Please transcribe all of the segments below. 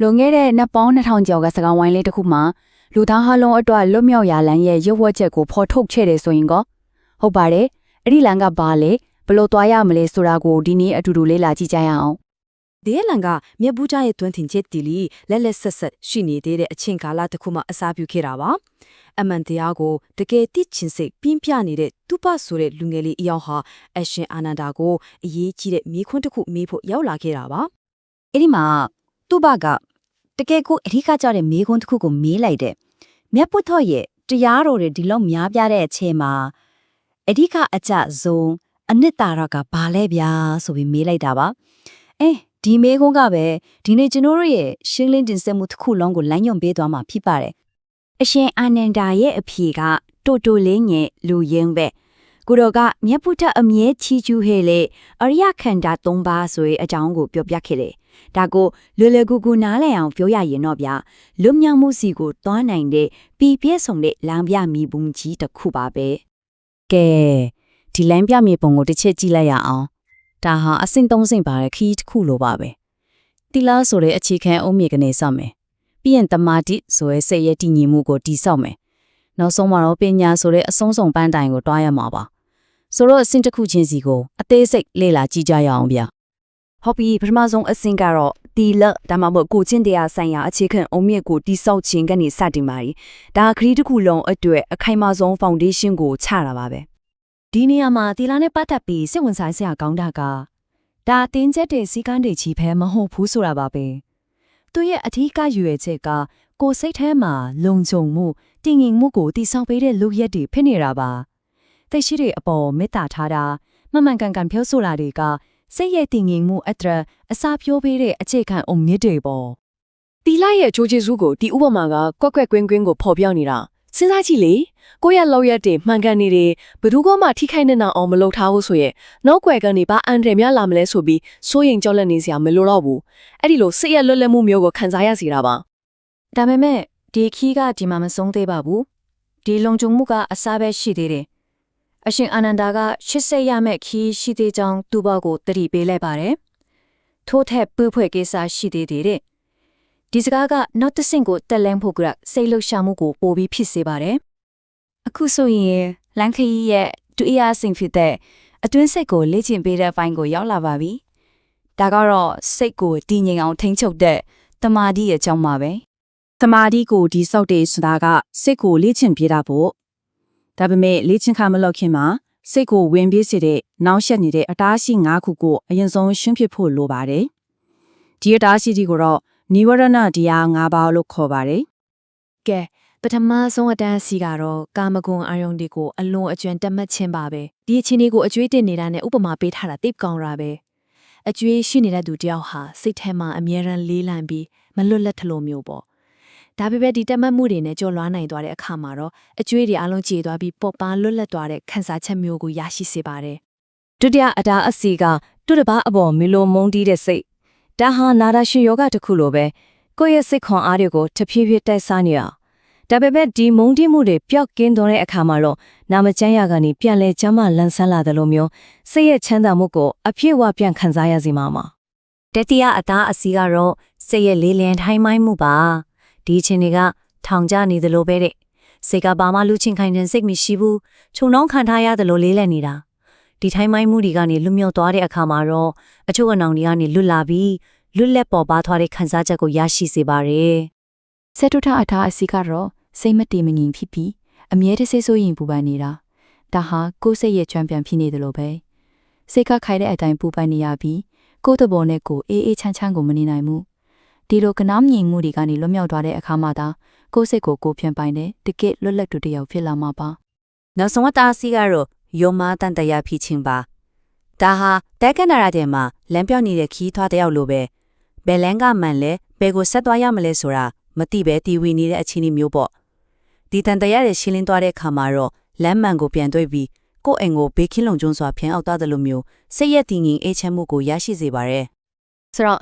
လွန်ခဲ့တဲ့နှစ်ပေါင်း2000ကျော်ကစကားဝိုင်းလေးတစ်ခုမှာလူသားဟာလုံးအတွက်လွတ်မြောက်ရာလမ်းရဲ့ရုပ်ဝက်ချက်ကိုဖော်ထုတ်ခဲ့တယ်ဆိုရင်ကောဟုတ်ပါတယ်အဲ့ဒီလမ်းကဘာလဲဘယ်လို့သွားရမလဲဆိုတာကိုဒီနေ့အတူတူလေ့လာကြည့်ကြရအောင်ဒီလန်ကမြက်ဘူးကြရဲ့တွန်းတင်ချက်တီလီလက်လက်ဆက်ဆက်ရှိနေသေးတဲ့အချင်းကာလတစ်ခုမှအစားပြုခဲ့တာပါအမှန်တရားကိုတကယ်သိချင်စိတ်ပြင်းပြနေတဲ့တူပဆိုတဲ့လူငယ်လေးအယောက်ဟာအရှင်အာနန္ဒာကိုအရေးကြီးတဲ့မိခွန်းတစ်ခုမေးဖို့ရောက်လာခဲ့တာပါအဲ့ဒီမှာသူ့ဘက တကယ်ကိုအဓိကကျတဲ့မေခွန်းတစ်ခုကိုမေးလိုက်တယ်မြတ်ပုထော့ရဲ့တရားတော်တွေဒီလောက်များပြားတဲ့အချိန်မှာအဓိကအကျဆုံးအနှစ်သာရကဘာလဲဗျာဆိုပြီးမေးလိုက်တာပါအဲဒီမေခွန်းကပဲဒီနေ့ကျွန်တော်တို့ရဲ့ရှင်းလင်းတင်ဆက်မှုတစ်ခုလုံးကိုလမ်းညွှန်ပေးသွားမှာဖြစ်ပါတယ်အရှင်အာနန္ဒာရဲ့အဖြေကတိုတိုလေးငယ်လူရင်းပဲ ကိုတော်ကမြတ်ပုထအမြဲချီးကျူးဟဲ့လေအရိယခန္ဓာ၃ပါးဆိုတဲ့အကြောင်းကိုပြောပြခဲ့တယ်ဒါကိုလွယ်လွယ်ကူကူနားလည်အောင်ပြောရရင်တော့ဗျာလွတ်မြောက်မှုစီကိုတွားနိုင်တဲ့ပြည်ပြည့်စုံတဲ့လမ်းပြမီပုံကြီးတစ်ခုပါပဲကဲဒီလမ်းပြမြေပုံကိုတစ်ချက်ကြည့်လိုက်ရအောင်ဒါဟာအဆင့်၃ဆင့်ပါတဲ့ခီးတစ်ခုလိုပါပဲတိလားဆိုတဲ့အခြေခံအုံးမြေကနေစမယ်ပြီးရင်တမာတိဆိုရဲစိတ်ရဲ့တည်ငြိမ်မှုကိုတည်ဆောက်မယ်နောက်ဆုံးမှာတော့ပညာဆိုတဲ့အဆုံးစုံပန်းတိုင်ကိုတွားရမှာပါ ဆိုတော့အဆင့်တစ်ခုချင်းစီကိုအသေးစိတ်လေ့လာကြည့်ကြရအောင်ဗျာဟုတ်ပြီပထမဆုံးအဆင့်ကတော့တီလဒါမှမဟုတ်ကိုချင်းတရားဆိုင်ရာအခြေခံအုံမြင့်ကိုတိစောက်ခြင်းကနေစတင်ပါရီဒါခရီးတစ်ခုလုံးအတွက်အခိုင်အမာဆုံး foundation ကိုချတာပါပဲဒီနေရာမှာတီလာနဲ့ပတ်သက်ပြီးစိတ်ဝင်စားစရာကောင်းတာကဒါအတင်းကျပ်တဲ့စီကန်းတွေချီဖဲမဟုတ်ဘူးဆိုတာပါပဲသူရဲ့အထီးကရွယ်ချက်ကကိုယ်စိတ်ထဲမှာလုံခြုံမှုတည်ငြိမ်မှုကိုတည်ဆောက်ပေးတဲ့လူရက်တွေဖြစ်နေတာပါ သိရှိတဲ့အပေါ်မေတ္တာထားတာမမှန်ကန်ကန်ပြောဆိုတာတွေကစိတ်ရဲ့တည်ငြိမ်မှုအတရအစာပြောပေးတဲ့အခြေခံအုံမြစ်တွေပေါ့တီလာရဲ့အချိုးကျေးဇူးကိုဒီဥပမာကကွက်ကွက်ကွင်းကွင်းကိုဖော်ပြနေတာစဉ်းစားကြည့်လေကိုယ့်ရဲ့လောက်ရက်တွေမှန်ကန်နေတယ်ဘယ်သူကမှထိခိုက်နေအောင်မလုပ်ထားဘူးဆိုရင်နောက်ွယ်ကနေဘာအန်ဒရယ်များလာမလဲဆိုပြီးစိုးရင်ကြောက်လန့်နေစရာမလိုတော့ဘူးအဲ့ဒီလိုစိတ်ရလွတ်လပ်မှုမျိုးကိုခံစားရစီတာပါဒါပေမဲ့ဒီခီးကဒီမှာမဆုံးသေးပါဘူးဒီလုံခြုံမှုကအစားပဲရှိသေးတယ် အရှင်အာနန္ဒာကရှစ်ဆက်ရမဲ့ခီးရှိသေးကြောင်းသူ့ဘောက်ကိုတတိပေးလိုက်ပါတယ်ထို့ထက်ပူဖွဲ့ကိစ္စရှိသေးတယ်တဲ့ဒီစကားကနောက်တစ်ဆင့်ကိုတက်လန်းဖို့ကစိတ်လှုပ်ရှားမှုကိုပိုပြီးဖြစ်စေပါတယ်အခုဆိုရင်လန်ခီရဲ့ဒုတိယဆင့်ဖြစ်တဲ့အတွင်းစိတ်ကိုလေ့ကျင့်ပေးတဲ့ဘိုင်းကိုရောက်လာပါပြီ။ဒါကတော့စိတ်ကိုတည်ငြိမ်အောင်ထိန်းချုပ်တဲ့တမာတိရဲ့အကြောင်းပါပဲသမာဓိကိုဒီစောက်တဲ့ဆိုတာကစိတ်ကိုလေ့ကျင့်ပြတာပေါ့ ဒါပေမဲ့လေ့ကျင့်ခါမလုပ်ခင်မှာစိတ်ကိုဝင်ပြေးစေတဲ့နောက်ဆက်နေတဲ့အတားရှိ၅ခုကိုအရင်ဆုံးရှင်းဖြစ်ဖို့လိုပါတယ်ဒီအတားရှိဒီကိုတော့နိဝရဏတရား၅ပါးလို့ခေါ်ပါတယ်ကဲပထမဆုံးအတန်းစီကတော့ကာမဂုဏ်အာယုန်တွေကိုအလွန်အကျွံတက်မှတ်ခြင်းပါပဲဒီအချင်းလေးကိုအကျွေးတင်နေတာနဲ့ဥပမာပေးထားတာတိတ်ကောင်းတာပဲအကျွေးရှိနေတဲ့သူတယောက်ဟာစိတ်ထဲမှာအမြဲတမ်းလေးလံပြီးမလွတ်လပ်ထလို့မျိုးပေါ့ ဒါပေမဲ့ဒီတက်မှတ်မှုတွေနဲ့ကြော်လွားနိုင်သွားတဲ့အခါမှာတော့အကျွေးတွေအလုံးကြေသွားပြီးပေါ်ပန်းလွတ်လပ်သွားတဲ့ခံစားချက်မျိုးကိုရရှိစေပါတယ်ဒုတိယအတားအစီကသူ့တစ်ပါးအပေါ်မီလိုမုန်းတီးတဲ့စိတ်ဒါဟာနာတာရှင်ယောဂတစ်ခုလိုပဲကိုယ့်ရဲ့စိတ်ခွန်အားတွေကိုတဖြည်းဖြည်းတိုက်စားနေတာဒါပေမဲ့ဒီမုန်းတီးမှုတွေပျောက်ကင်းသွားတဲ့အခါမှာတော့နာမကျန်းရကနေပြန်လဲကျမ်းမလန်းဆန်းလာတယ်လို့မျိုးစိတ်ရဲ့ချမ်းသာမှုကိုအပြည့်အဝပြန်ခံစားရစီမှာမှာတတိယအသားအစီကတော့စိတ်ရဲ့လေးလံထိုင်းမိုင်းမှုပါ ဒီအချင်းတွေကထောင်ကျနေသလိုပဲတဲ့စိတ်ကဘာမှလူချင်းခိုင်တဲ့စိတ်မရှိဘူးခြုံနှောင်းခံထားရတယ်လို့လေးလံနေတာဒီထိုင်းမိုင်းမှုတွေကနေလွတ်မြောက်သွားတဲ့အခါမှာတော့အချို့အနောင်တွေကနေလွတ်လာပြီးလွတ်လက်ပေါ်ပါသွားတဲ့ခံစားချက်ကိုရရှိစေပါတယ်။ဆေတုထအထာအစီကတော့စိတ်မတည်မငြိမ်ဖြစ်ပြီးအမြဲတစေဆိုရင်ပူပန်နေတာ။ဒါဟာကိုယ်စိတ်ရဲ့ကြွမ်းပြန်ဖြစ်နေတယ်လို့ပဲ။စိတ်ကခိုင်တဲ့အတိုင်းပူပန်နေရပြီးကိုယ်တဘောနဲ့ကိုယ်အေးအေးချမ်းချမ်းကိုမနေနိုင်ဘူး။ ဒီလိုကနားမြင်မှုတွေကနေလွတ်မြောက်သွားတဲ့အခါမှာသာကိုယ်စိတ်ကိုကိုယ်ပြန်ပိုင်တဲ့တကယ့်လွတ်လပ်သူတစ်ယောက်ဖြစ်လာမှာပါ။နောက်ဆုံးအသားစီကတော့ယုံမာတန်တရာဖြစ်ခြင်းပါဒါဟာတဲကနာရတဲ့မှာလမ်းပြောင်းနေတဲ့ခီးထွားတယောက်လိုပဲဘယ်လန်းကမှန်လဲဘယ်ကိုဆက်သွားရမလဲဆိုတာမသိပဲတီဝီနေတဲ့အခြေအနေမျိုးပေါ့ဒီတန်တရာရဲ့ရှင်းလင်းသွားတဲ့အခါမှာတော့လမ်းမှန်ကိုပြန်တွေ့ပြီးကိုယ့်အိမ်ကိုဘေးကင်းလုံခြုံစွာဖျံအောက်သွားတယ်လို့မျိုးစိတ်ရက်တည်ငြိမ်အေးချမ်းမှုကိုရရှိစေပါတယ်ဆိုတော့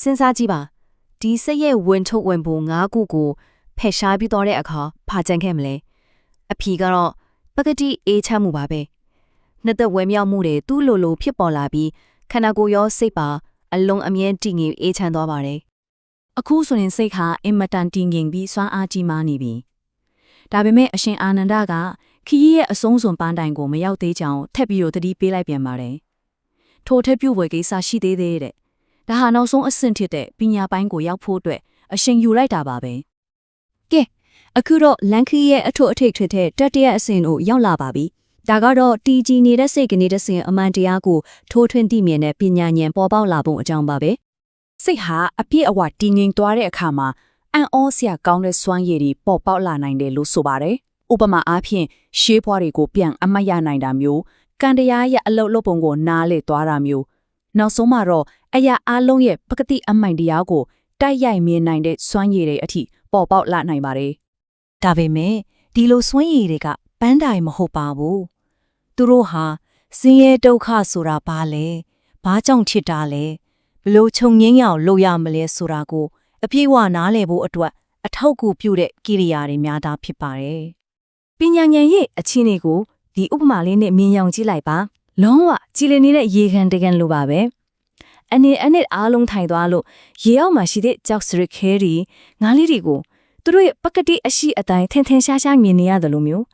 စဉ်းစားကြည့်ပါ ဒီစိတ်ရဲ့ဝင်ထုတ်ဝင်ပုံ၅ခုကိုဖယ်ရှားပြီးတော့တဲ့အခါဘာကြံခဲ့မလဲအဖြေကတော့ပကတိအေးချမ်းမှုပါပဲနှစ်သက်ဝဲမြောက်မှုတွေသူ့လိုလိုဖြစ်ပေါ်လာပြီးခန္ဓာကိုယ်ရောစိတ်ပါအလုံးအမြဲတည်ငြိမ်အေးချမ်းသွားပါတယ်အခုဆိုရင်စိတ်ဟာအင်မတန်တင်းငင်ပြီးစွမ်းအားကြီးမားနေပြီဒါပေမဲ့အရှင်အာနန္ဒကခီးရဲ့အဆုံးစွန်ပန်းတိုင်ကိုမရောက်သေးကြောင်ထက်ပြီးတော့တတိပေးလိုက်ပြန်ပါတယ်ထိုထက်ပြုတ်ဝယ်ကိစ္စရှိသေးသေးတဲ့ ဒါဟာနောက်ဆုံးအဆင့်ဖြစ်တဲ့ပညာပိုင်းကိုရောက်ဖို့အတွက်အရှင်ယူလိုက်တာပါပဲအခုတော့လန်ခီရဲ့အထွတ်အထိပ်ထွေတဲ့တတိယအဆင့်ကိုရောက်လာပါပြီ။ဒါကတော့တီဂျီနေတဲ့စိတ်ကနေတဲ့ဆင်အမှန်တရားကိုထိုးထွင်းသိမြင်တဲ့ပညာဉာဏ်ပေါ်ပေါက်လာပုံအကြောင်းပါပဲစိတ်ဟာအပြည့်အဝတည်ငြိမ်သွားတဲ့အခါမှာအံ့ဩစရာကောင်းတဲ့စွမ်းရည်တွေပေါ်ပေါက်လာနိုင်တယ်လို့ဆိုပါတယ်။ဥပမာအားဖြင့်ရှေးဘွားတွေကိုပြန်အမတ်ရနိုင်တာမျိုးကံတရားရဲ့အလုတ်လုတ်ပုံကိုနားလေသွားတာမျိုး နောက်ဆုံးမှာတော့အရာအလုံးရဲ့ပကတိအမိုင်တရားကိုတိုက်ရိုက်မြင်နိုင်တဲ့စွမ်းရည်တွေအထိပေါ်ပေါက်လာနိုင်ပါတယ်ဒါပေမဲ့ဒီလိုစွန့်ရည်တွေကပန်းတိုင်မဟုတ်ပါဘူးသူတို့ဟာဆင်းရဲဒုက္ခဆိုတာဘာလဲဘာကြောင့်ဖြစ်တာလဲဘလို့ခြုံငင်းရအောင်လုပ်ရမလဲဆိုတာကိုအပြည့်အဝနားလည်ဖို့အတွက်အထောက်အကူပြုတဲ့ကိရိယာတွေများတာဖြစ်ပါတယ်။ပညာဉာဏ်ရဲ့အခြေအနေကိုဒီဥပမာလေးနဲ့မြင်ရောင်ကြည့်လိုက်ပါ။ လုံးဝကြည်လင်နေတဲ့ရေခံတကန်လိုပါပဲ။အနေအနဲ့အားလုံးထိုင်သွားလို့ရေအောက်မှာရှိတဲ့ကြောက်စရခဲတွေငါးလေးတွေကိုသူတို့ရဲ့ပကတိအရှိအတိုင်းထင်ထင်ရှားရှားမြင်နေရတယ်လို့မျိုး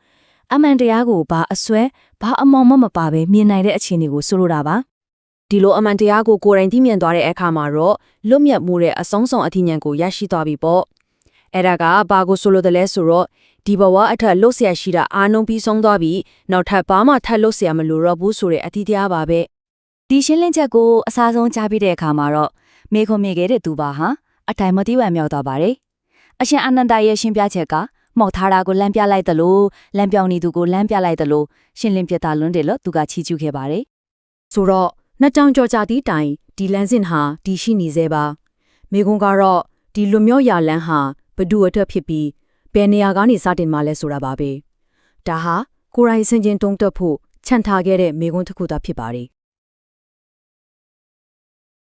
အမှန်တရားကိုဘာအစွဲဘာအမောင်မမပါပဲမြင်နိုင်တဲ့အခြေအနေကိုဆိုလိုတာပါဒီလိုအမှန်တရားကိုကိုယ်တိုင်သိမြင်သွားတဲ့အခါမှာတော့လွတ်မြတ်မှုတဲ့အဆုံးစွန်အထီးဉဏ်ကိုရရှိသွားပြီပေါ့ အဲ့ဒါကဘာကိုဆိုလိုတယ်လဲဆိုတော့ဒီဘဝအထက်လှုပ်ဆရာရှိတာအာနုံပြီးဆုံးသွားပြီးနောက်ထပ်ဘာမှထပ်လှုပ်ဆရာမလိုတော့ဘူးဆိုတဲ့အသီးတရားပါပဲဒီရှင်းလင်းချက်ကိုအစားဆုံးကြားပြီးတဲ့အခါမှာတော့မေခွန်မေခဲ့တဲ့သူပါဟာအတိုင်မတိဝံမြောက်သွားပါတယ်အရှင်အာနန္ဒရဲ့ရှင်းပြချက်ကမောက်ထားတာကိုလမ်းပြလိုက်တယ်လို့လမ်းပြောင်းနေသူကိုလမ်းပြလိုက်တယ်လို့ရှင်းလင်းပြတာလွန်းတယ်လို့သူကချီးကျူးခဲ့ပါတယ်ဆိုတော့နှစ်ကြောင်ကြော်ကြသည့်တိုင်ဒီလမ်းစဉ်ဟာဒီရှိနေသေးပါမေခွန်ကတော့ဒီလွန်မြောက်ရာလမ်းဟာ ဘဒုအတွက်ဖြစ်ပြီးဘယ်နေရာကနေစတင်မှလဲဆိုတာပါပဲဒါဟာကိုယ်ရိုင်းစင်ချင်းတုံးတက်ဖို့ခြံထားခဲ့တဲ့မိကွန်းတစ်ခုသာဖြစ်ပါတယ်